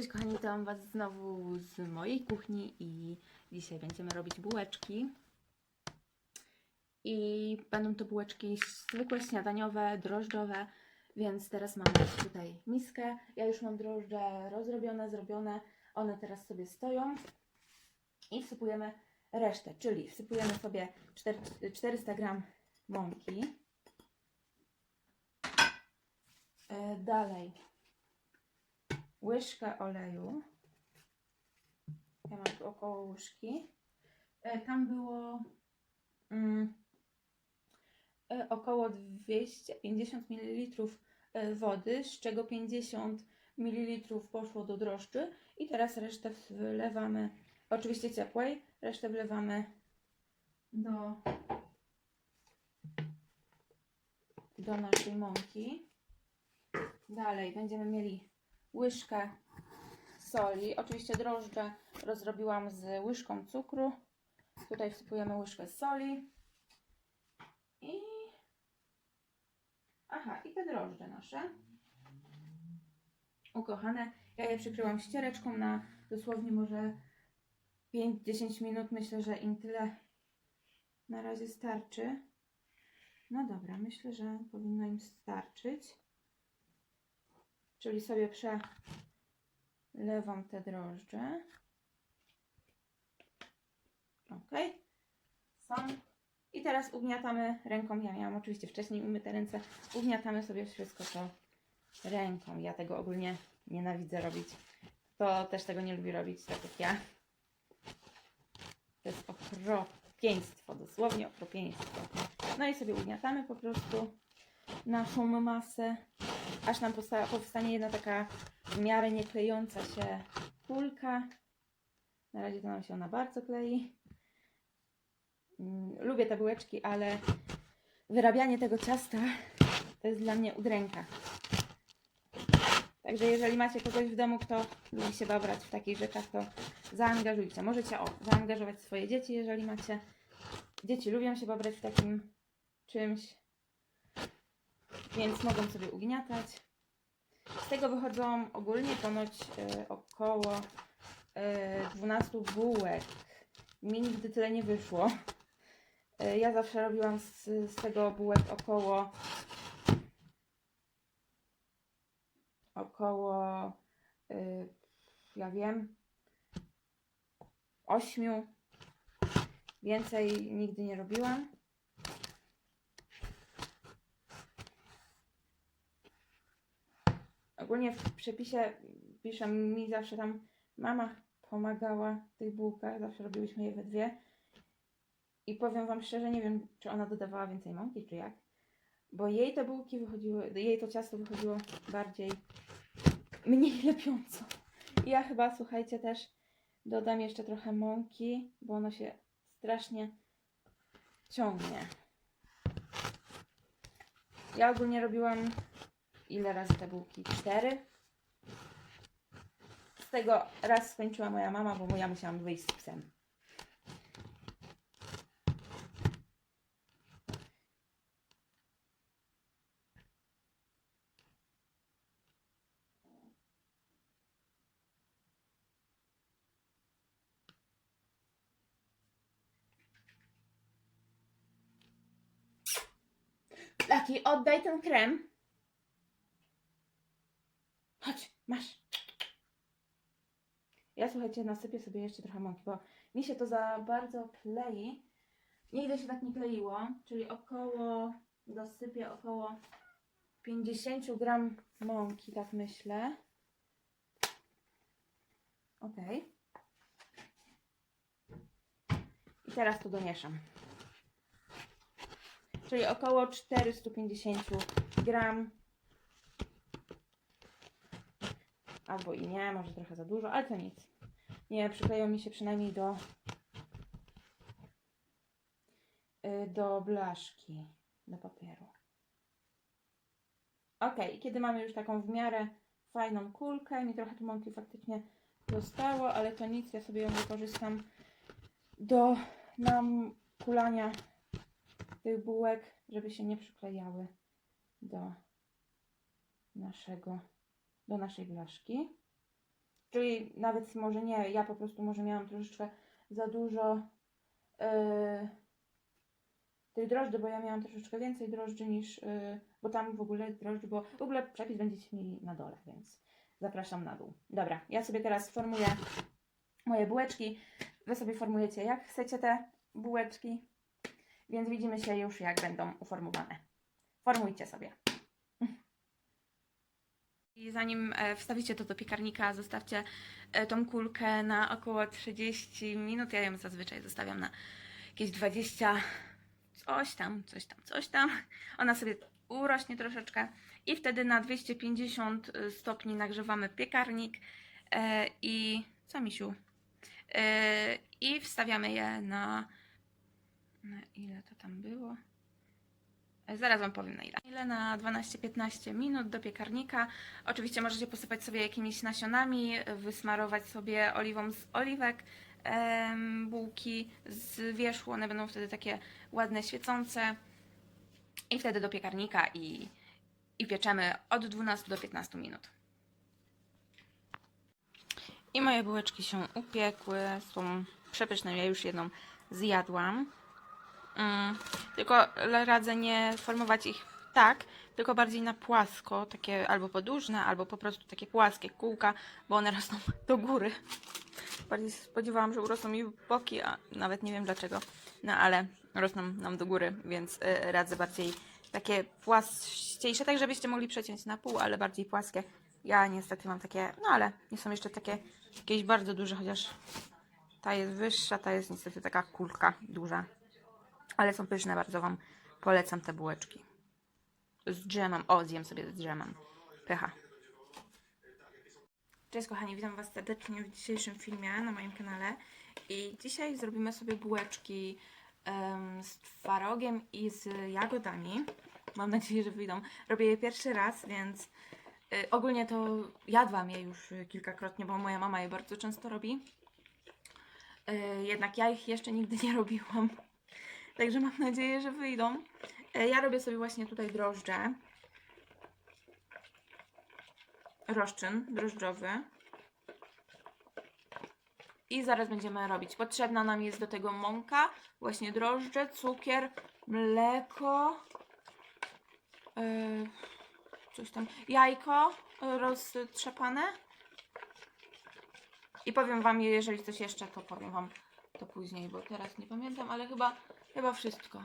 Cześć kochani, witam Was znowu z mojej kuchni i dzisiaj będziemy robić bułeczki. I będą to bułeczki zwykłe, śniadaniowe, drożdżowe, więc teraz mamy tutaj miskę. Ja już mam drożdże rozrobione, zrobione. One teraz sobie stoją i wsypujemy resztę, czyli wsypujemy sobie 4, 400 gram mąki. E, Dalej łyżkę oleju. Ja mam tu około łyżki. E, Tam było mm, e, około 250 ml e, wody, z czego 50 ml poszło do drożdży i teraz resztę wlewamy, oczywiście ciepłej, resztę wlewamy do, do naszej mąki. Dalej będziemy mieli łyżkę soli. Oczywiście drożdże rozrobiłam z łyżką cukru. Tutaj wsypujemy łyżkę soli. I... Aha, i te drożdże nasze. Ukochane. Ja je przykryłam ściereczką na dosłownie może 5-10 minut. Myślę, że im tyle na razie starczy. No dobra, myślę, że powinno im starczyć. Czyli sobie przelewam te drożdże. Ok. Są. I teraz ugniatamy ręką. Ja miałam oczywiście wcześniej umyte ręce. Ugniatamy sobie wszystko to ręką. Ja tego ogólnie nienawidzę robić. To też tego nie lubi robić, tak jak ja. To jest okropieństwo, dosłownie okropieństwo. No i sobie ugniatamy po prostu naszą masę aż nam powsta- powstanie jedna taka w miarę nie klejąca się kulka. Na razie to nam się ona bardzo klei. Mm, Lubię te bułeczki, ale wyrabianie tego ciasta to jest dla mnie udręka. Także jeżeli macie kogoś w domu, kto lubi się babrać w takich rzeczach, to zaangażujcie. Możecie o, zaangażować swoje dzieci, jeżeli macie. Dzieci lubią się babrać w takim czymś, więc mogą sobie ugniatać. Z tego wychodzą ogólnie ponoć e, około e, 12 bułek. Mi nigdy tyle nie wyszło. E, ja zawsze robiłam z, z tego bułek około około e, ja wiem 8 więcej nigdy nie robiłam. Ogólnie w przepisie pisze mi zawsze tam mama pomagała w tych bułkach, zawsze robiłyśmy je we dwie. I powiem Wam szczerze, nie wiem, czy ona dodawała więcej mąki, czy jak. Bo jej te bułki wychodziły, jej to ciasto wychodziło bardziej, mniej lepiąco. I ja chyba, słuchajcie, też dodam jeszcze trochę mąki, bo ono się strasznie ciągnie. Ja ogólnie robiłam ile razy te bułki? Cztery. Z tego raz skończyła moja mama, bo ja musiałam wyjść z psem. Oddaj ten krem. Chodź, masz. Ja słuchajcie, nasypię sobie jeszcze trochę mąki, bo mi się to za bardzo klei. Nigdy się tak nie kleiło, czyli około, dosypię około 50 gram mąki, tak myślę. Ok. I teraz to domieszam. Czyli około 450 gram Albo i nie, może trochę za dużo, ale to nic. Nie, przykleją mi się przynajmniej do y, do blaszki, do papieru. Ok, kiedy mamy już taką w miarę fajną kulkę, mi trochę tu mąki faktycznie zostało, ale to nic, ja sobie ją wykorzystam do nam kulania tych bułek, żeby się nie przyklejały do naszego do naszej blaszki. Czyli nawet może nie, ja po prostu może miałam troszeczkę za dużo yy, tych drożdży, bo ja miałam troszeczkę więcej drożdży niż, yy, bo tam w ogóle drożdży, bo w ogóle przepis będziecie mieli na dole, więc zapraszam na dół. Dobra, ja sobie teraz formuję moje bułeczki. Wy sobie formujecie jak chcecie te bułeczki, więc widzimy się już jak będą uformowane. Formujcie sobie. I zanim e, wstawicie to do piekarnika, zostawcie e, tą kulkę na około 30 minut. Ja ją zazwyczaj zostawiam na jakieś 20, coś tam, coś tam, coś tam. Ona sobie urośnie troszeczkę i wtedy na 250 stopni nagrzewamy piekarnik e, i co misiu? E, I wstawiamy je na na ile to tam było? Zaraz Wam powiem na ile. Ile na 12-15 minut do piekarnika. Oczywiście możecie posypać sobie jakimiś nasionami, wysmarować sobie oliwą z oliwek, em, bułki z wierzchu. One będą wtedy takie ładne, świecące. I wtedy do piekarnika i, i pieczemy od 12 do 15 minut. I moje bułeczki się upiekły, są przepyszne. Ja już jedną zjadłam. Mm, tylko radzę nie formować ich tak, tylko bardziej na płasko, takie albo podłużne, albo po prostu takie płaskie kółka, bo one rosną do góry. Bardziej spodziewałam, że urosną mi boki, a nawet nie wiem dlaczego. No ale rosną nam do góry, więc y, radzę bardziej takie płaściejsze, tak żebyście mogli przeciąć na pół, ale bardziej płaskie. Ja niestety mam takie, no ale nie są jeszcze takie jakieś bardzo duże, chociaż ta jest wyższa, ta jest niestety taka kulka duża. Ale są pyszne, bardzo Wam polecam te bułeczki. Z dżemem. O, zjem sobie z dżemem. Pycha. Cześć kochani, witam Was serdecznie w dzisiejszym filmie na moim kanale. I dzisiaj zrobimy sobie bułeczki em, z twarogiem i z jagodami. Mam nadzieję, że wyjdą. Robię je pierwszy raz, więc y, ogólnie to jadłam je już kilkakrotnie, bo moja mama je bardzo często robi. Y, jednak ja ich jeszcze nigdy nie robiłam. Także mam nadzieję, że wyjdą. E, Ja robię sobie właśnie tutaj drożdże. Roszczyn drożdżowy. I zaraz będziemy robić. Potrzebna nam jest do tego mąka, właśnie drożdże, cukier, mleko, yy, coś tam, jajko roztrzepane. I powiem Wam, jeżeli coś jeszcze, to powiem Wam to później, bo teraz nie pamiętam, ale chyba, chyba wszystko.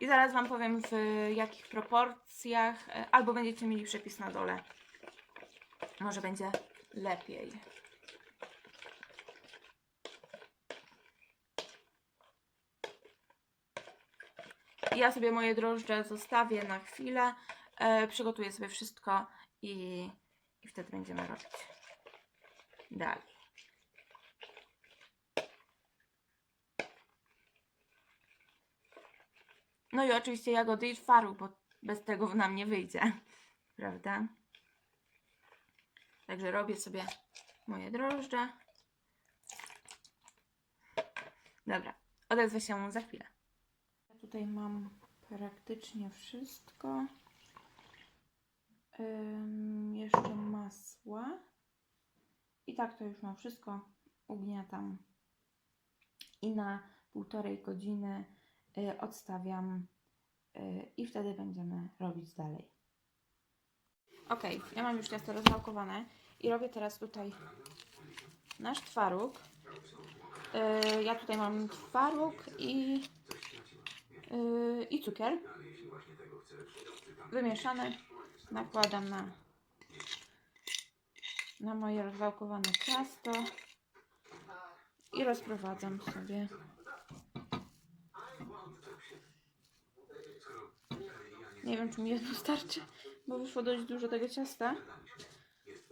I zaraz Wam powiem w jakich proporcjach, e, albo będziecie mieli przepis na dole. Może będzie lepiej. Ja sobie moje drożdże zostawię na chwilę, e, przygotuję sobie wszystko i, i wtedy będziemy robić dalej. No i oczywiście jagody i twaróg, bo bez tego nam nie wyjdzie, prawda? Także robię sobie moje drożdże. Dobra, odezwę się za chwilę. Tutaj mam praktycznie wszystko. Ym, jeszcze masła. I tak to już mam wszystko. Ugniatam. I na półtorej godziny odstawiam y, i wtedy będziemy robić dalej. Ok, ja mam już ciasto rozwałkowane i robię teraz tutaj nasz twaróg. Y, ja tutaj mam twaróg i, y, i cukier wymieszany. Nakładam na, na moje rozwałkowane ciasto i rozprowadzam sobie. Nie wiem, czy mi jedno starczy, bo wyszło dość dużo tego ciasta.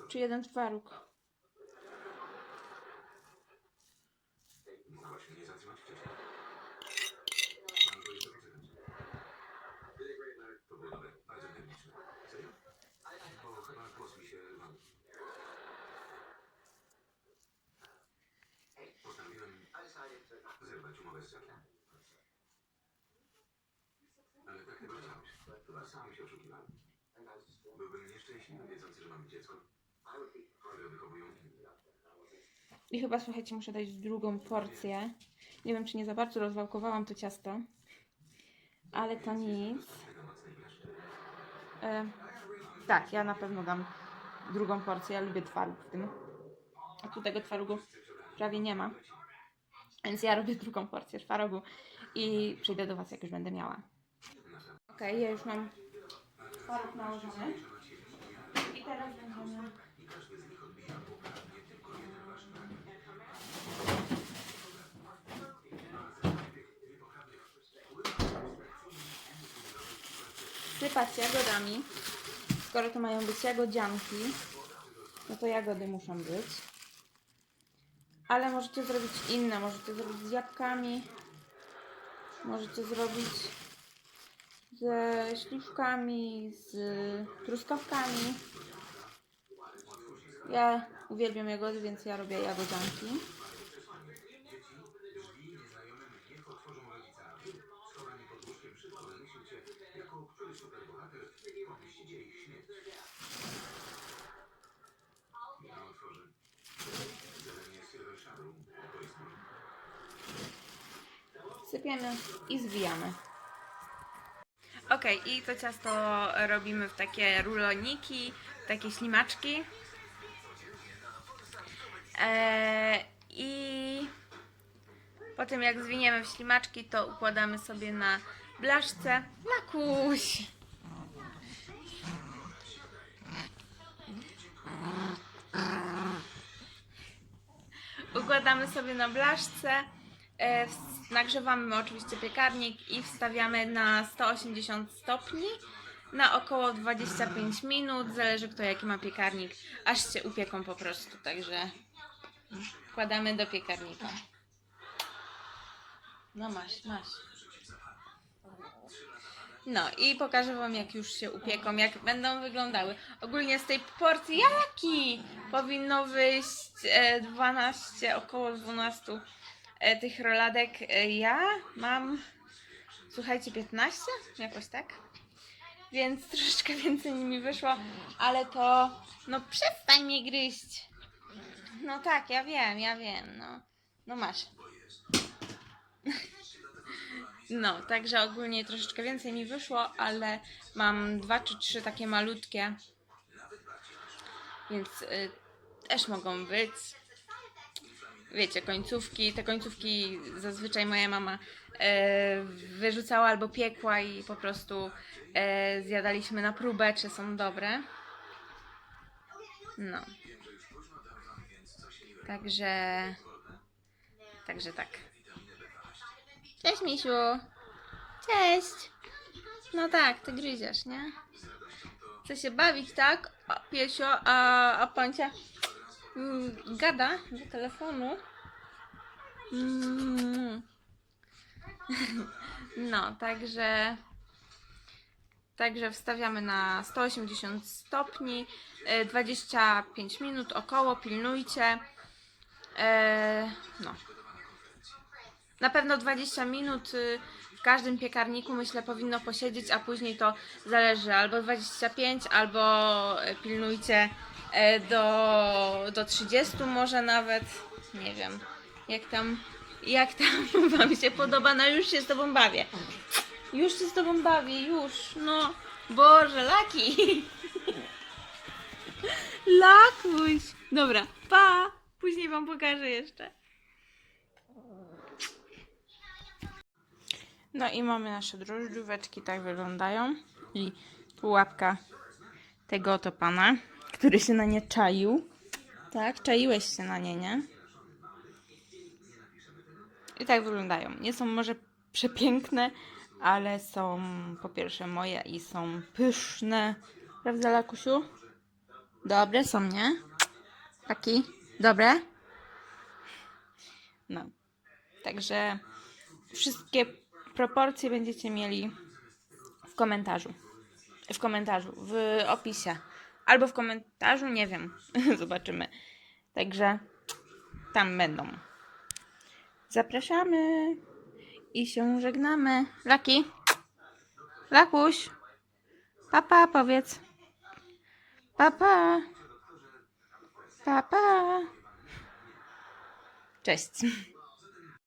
Czy jeden twaróg. Chyba sam się oszukiwałem. Byłbym nieszczęśliwy wiedzący, że mam dziecko, które wychowują inni. I chyba, słuchajcie, muszę dać drugą porcję. Nie wiem, czy nie za bardzo rozwałkowałam to ciasto. Ale to nic. E, tak, ja na pewno dam drugą porcję. Ja lubię twaróg w tym. A tu tego twarogu prawie nie ma. Więc ja robię drugą porcję twarogu i przyjdę do Was, jak już będę miała. Ok, ja już mam twaróg nałożony. I teraz będziemy... sypać jagodami. Skoro to mają być jagodzianki, no to jagody muszą być. Ale możecie zrobić inne. Możecie zrobić z jabłkami. Możecie zrobić ze śliwkami, z truskawkami. Ja uwielbiam jagody, więc ja robię jagodzianki. Sypiemy i zwijamy. Ok, i to ciasto robimy w takie ruloniki, takie ślimaczki. Eee, I potem jak zwiniemy w ślimaczki, to układamy sobie na blaszce. Makuś! Układamy sobie na blaszce. E, nagrzewamy oczywiście piekarnik i wstawiamy na 180 stopni na około 25 minut. Zależy kto jaki ma piekarnik, aż się upieką po prostu. Także wkładamy do piekarnika. No masz, masz. No i pokażę Wam jak już się upieką, jak będą wyglądały. Ogólnie z tej porcji jaki powinno wyjść e, 12, około 12 e, tych roladek. E, ja mam, słuchajcie, 15? Jakoś tak. Więc troszeczkę więcej mi wyszło, ale to, no przestań mnie gryźć. No tak, ja wiem, ja wiem, no. No masz. No, także ogólnie troszeczkę więcej mi wyszło, ale mam dwa czy trzy takie malutkie. Więc y, też mogą być. Wiecie, końcówki. Te końcówki zazwyczaj moja mama e, wyrzucała albo piekła i po prostu e, zjadaliśmy na próbę, czy są dobre. No. Także. Także tak. Cześć, Misiu. Cześć. No tak, ty gryziesz, nie? Chce się bawić, tak? A, piesio, a, a pancia gada do telefonu. Mm. No, także Także wstawiamy na 180 stopni, e, 25 minut około, pilnujcie. E, No. Na pewno 20 minut y, w każdym piekarniku myślę powinno posiedzieć, a później to zależy albo 25, albo e, pilnujcie e, do, do 30 może nawet. Nie wiem, jak tam, jak tam Wam się podoba, no już się z Tobą bawię. Już się z Tobą bawię, już, no. Boże, Laki! Lakuś! Dobra, pa! Później Wam pokażę jeszcze. No i mamy nasze drożdżóweczki, tak wyglądają. I pułapka tego oto pana, który się na nie czaił. Tak, czaiłeś się na nie, nie? I tak wyglądają. Nie są może przepiękne, ale są po pierwsze moje i są pyszne. Prawda, Lakusiu? Dobre są, nie? Taki? Dobre? No. Także wszystkie proporcje będziecie mieli w komentarzu. W komentarzu, w opisie. Albo w komentarzu, nie wiem. Zobaczymy. Także tam będą. Zapraszamy i się żegnamy. Laki. Lakuś. Papa, powiedz. Papa. Papa. Cześć!